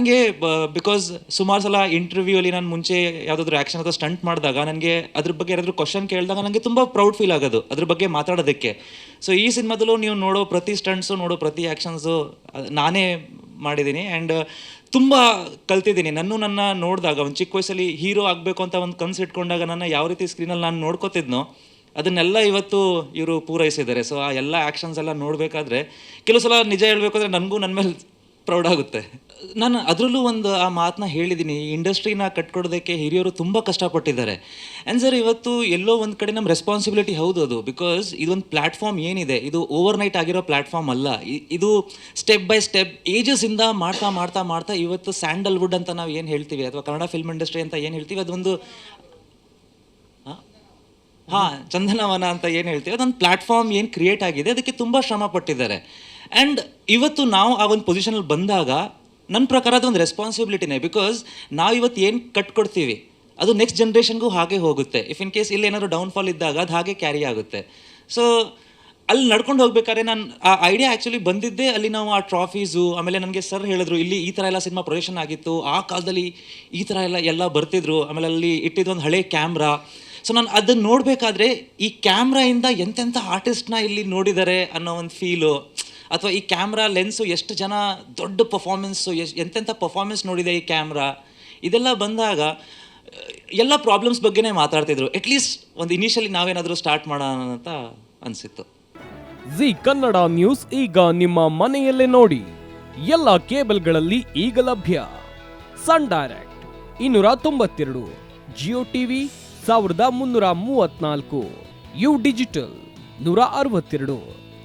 ನನಗೆ ಬಿಕಾಸ್ ಸುಮಾರು ಸಲ ಇಂಟರ್ವ್ಯೂಲಿ ನಾನು ಮುಂಚೆ ಯಾವುದಾದ್ರೂ ಆ್ಯಕ್ಷನ್ ಅಥವಾ ಸ್ಟಂಟ್ ಮಾಡಿದಾಗ ನನಗೆ ಅದ್ರ ಬಗ್ಗೆ ಯಾರಾದರೂ ಕ್ವಶನ್ ಕೇಳಿದಾಗ ನನಗೆ ತುಂಬ ಪ್ರೌಡ್ ಫೀಲ್ ಆಗೋದು ಅದ್ರ ಬಗ್ಗೆ ಮಾತಾಡೋದಕ್ಕೆ. ಸೊ ಈ ಸಿನಿಮಾದಲ್ಲೂ ನೀವು ನೋಡೋ ಪ್ರತಿ ಸ್ಟಂಟ್ಸು ನೋಡೋ ಪ್ರತಿ ಆ್ಯಕ್ಷನ್ಸು ನಾನೇ ಮಾಡಿದ್ದೀನಿ ಆ್ಯಂಡ್ ತುಂಬ ಕಲ್ತಿದ್ದೀನಿ. ನನ್ನ ನನ್ನ ನೋಡಿದಾಗ, ಒಂದು ಚಿಕ್ಕ ವಯಸ್ಸಲ್ಲಿ ಹೀರೋ ಆಗಬೇಕು ಅಂತ ಒಂದು ಕನಸು ಇಟ್ಕೊಂಡಾಗ ನನ್ನ ಯಾವ ರೀತಿ ಸ್ಕ್ರೀನಲ್ಲಿ ನಾನು ನೋಡ್ಕೋತಿದ್ನೋ, ಅದನ್ನೆಲ್ಲ ಇವತ್ತು ಇವರು ಪೂರೈಸಿದ್ದಾರೆ. ಸೊ ಆ ಎಲ್ಲ ಆ್ಯಕ್ಷನ್ಸ್ ಎಲ್ಲ ನೋಡಬೇಕಾದ್ರೆ, ಕೆಲವು ಸಲ ನಿಜ ಹೇಳಬೇಕು ನನಗೂ ನನ್ನ ಮೇಲೆ ಪ್ರೌಡ್ ಆಗುತ್ತೆ. ನಾನು ಅದರಲ್ಲೂ ಒಂದು ಆ ಮಾತನ್ನ ಹೇಳಿದ್ದೀನಿ ಇಂಡಸ್ಟ್ರಿನ ಕಟ್ಕೊಡೋದಕ್ಕೆ ಹಿರಿಯರು ತುಂಬ ಕಷ್ಟಪಟ್ಟಿದ್ದಾರೆ. ಆ್ಯಂಡ್ ಸರ್ ಇವತ್ತು ಎಲ್ಲೋ ಒಂದು ಕಡೆ ನಮ್ಮ ರೆಸ್ಪಾನ್ಸಿಬಿಲಿಟಿ ಹೌದು ಅದು. ಬಿಕಾಸ್ ಇದೊಂದು ಪ್ಲ್ಯಾಟ್ಫಾರ್ಮ್ ಏನಿದೆ, ಇದು ಓವರ್ ನೈಟ್ ಆಗಿರೋ ಪ್ಲ್ಯಾಟ್ಫಾರ್ಮ್ ಅಲ್ಲ. ಇದು ಸ್ಟೆಪ್ ಬೈ ಸ್ಟೆಪ್ ಏಜಸ್ಸಿಂದ ಮಾಡ್ತಾ ಮಾಡ್ತಾ ಮಾಡ್ತಾ ಇವತ್ತು ಸ್ಯಾಂಡಲ್ವುಡ್ ಅಂತ ನಾವು ಏನು ಹೇಳ್ತೀವಿ? ಅಥವಾ ಕನ್ನಡ ಫಿಲ್ಮ್ ಇಂಡಸ್ಟ್ರಿ ಅಂತ ಏನು ಹೇಳ್ತೀವಿ? ಅದೊಂದು, ಹಾಂ? ಚಂದನವನ ಅಂತ ಏನು ಹೇಳ್ತೀವಿ? ಅದೊಂದು ಪ್ಲಾಟ್ಫಾರ್ಮ್ ಏನು ಕ್ರಿಯೇಟ್ ಆಗಿದೆ. ಅದಕ್ಕೆ ತುಂಬ ಶ್ರಮ ಪಟ್ಟಿದ್ದಾರೆ. ಆ್ಯಂಡ್ ಇವತ್ತು ನಾವು ಆ ಒಂದು ಪೊಸಿಷನಲ್ಲಿ ಬಂದಾಗ ನನ್ನ ಪ್ರಕಾರ ಅದೊಂದು ರೆಸ್ಪಾನ್ಸಿಬಿಲಿಟಿನೇ ಬಿಕಾಸ್ ನಾವು ಇವತ್ತು ಏನು ಕಟ್ಕೊಡ್ತೀವಿ ಅದು ನೆಕ್ಸ್ಟ್ ಜನ್ರೇಷನ್ಗೂ ಹಾಗೆ ಹೋಗುತ್ತೆ. ಇಫ್ ಇನ್ ಕೇಸ್ ಇಲ್ಲಿ ಏನಾದರೂ ಡೌನ್ಫಾಲ್ ಇದ್ದಾಗ ಅದು ಹಾಗೆ ಕ್ಯಾರಿ ಆಗುತ್ತೆ. ಸೊ ಅಲ್ಲಿ ನಡ್ಕೊಂಡು ಹೋಗ್ಬೇಕಾದ್ರೆ ನಾನು ಆ ಐಡಿಯಾ ಆ್ಯಕ್ಚುಲಿ ಬಂದಿದ್ದೇ ಅಲ್ಲಿ ನಾವು ಆ ಟ್ರಾಫೀಸು ಆಮೇಲೆ ನನಗೆ ಸರ್ ಹೇಳಿದ್ರು, ಇಲ್ಲಿ ಈ ಥರ ಎಲ್ಲ ಸಿನಿಮಾ ಪ್ರೊಜೆಕ್ಷನ್ ಆಗಿತ್ತು, ಆ ಕಾಲದಲ್ಲಿ ಈ ಥರ ಎಲ್ಲ ಎಲ್ಲ ಬರ್ತಿದ್ರು, ಆಮೇಲೆ ಅಲ್ಲಿ ಇಟ್ಟಿದ್ದೊಂದು ಹಳೆ ಕ್ಯಾಮ್ರಾ ಸೊ ನಾನು ಅದನ್ನು ನೋಡಬೇಕಾದ್ರೆ ಈ ಕ್ಯಾಮ್ರಾಯಿಂದ ಎಂತೆಂಥ ಆರ್ಟಿಸ್ಟ್ನ ಇಲ್ಲಿ ನೋಡಿದ್ದಾರೆ ಅನ್ನೋ ಒಂದು ಫೀಲು ಅಥವಾ ಈ ಕ್ಯಾಮ್ರಾ ಲೆನ್ಸು ಎಷ್ಟು ಜನ ದೊಡ್ಡ ಪರ್ಫಾರ್ಮೆನ್ಸು ಎಷ್ಟು ಎಂತೆಂಥ ಪರ್ಫಾರ್ಮೆನ್ಸ್ ನೋಡಿದೆ ಈ ಕ್ಯಾಮ್ರಾ? ಇದೆಲ್ಲ ಬಂದಾಗ, ಎಲ್ಲ ಪ್ರಾಬ್ಲಮ್ಸ್ ಬಗ್ಗೆನೇ ಮಾತಾಡ್ತಿದ್ರು. ಅಟ್ಲೀಸ್ಟ್ ಒಂದು ಇನಿಷಿಯಲಿ ನಾವೇನಾದರೂ ಸ್ಟಾರ್ಟ್ ಮಾಡೋಣ ಅಂತ ಅನಿಸಿತ್ತು. ಜಿ ಕನ್ನಡ ನ್ಯೂಸ್ ಈಗ ನಿಮ್ಮ ಮನೆಯಲ್ಲೇ ನೋಡಿ. ಎಲ್ಲ ಕೇಬಲ್ಗಳಲ್ಲಿ ಈಗ ಲಭ್ಯ. ಸನ್ ಡೈರೆಕ್ಟ್ ಇನ್ನೂರ ತೊಂಬತ್ತೆರಡು, ಜಿಯೋ ಟಿವಿ ಸಾವಿರದ ಮುನ್ನೂರ ಮೂವತ್ನಾಲ್ಕು ಯು ಡಿಜಿಟಲ್ ನೂರ ಅರವತ್ತೆರಡು.